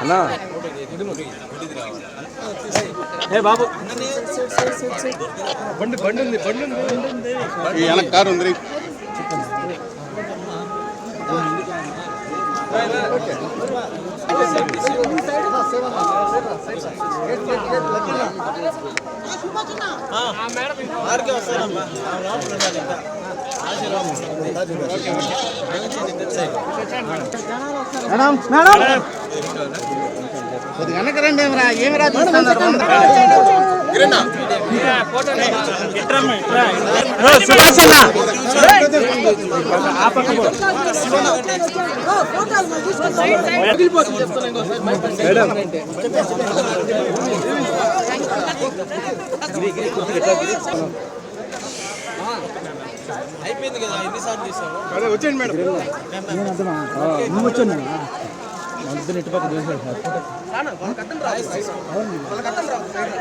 అన్నా. ఏ బాబు. బండి బండి ఉంది బండి ఉంది. వెనక కారు ఉంది మేడం. మేడం కొద్దిగా వెనక రండి ఏమరా ఏమిరా చూస్తున్నారు సుభాష్ అన్న. మేడం. అదే వచ్చేయండి మేడం. నువ్వు వచ్చాను మధ్యన ఇటు పక్క చూసాడు సార్.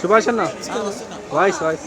సుభాష్ అన్న voice voice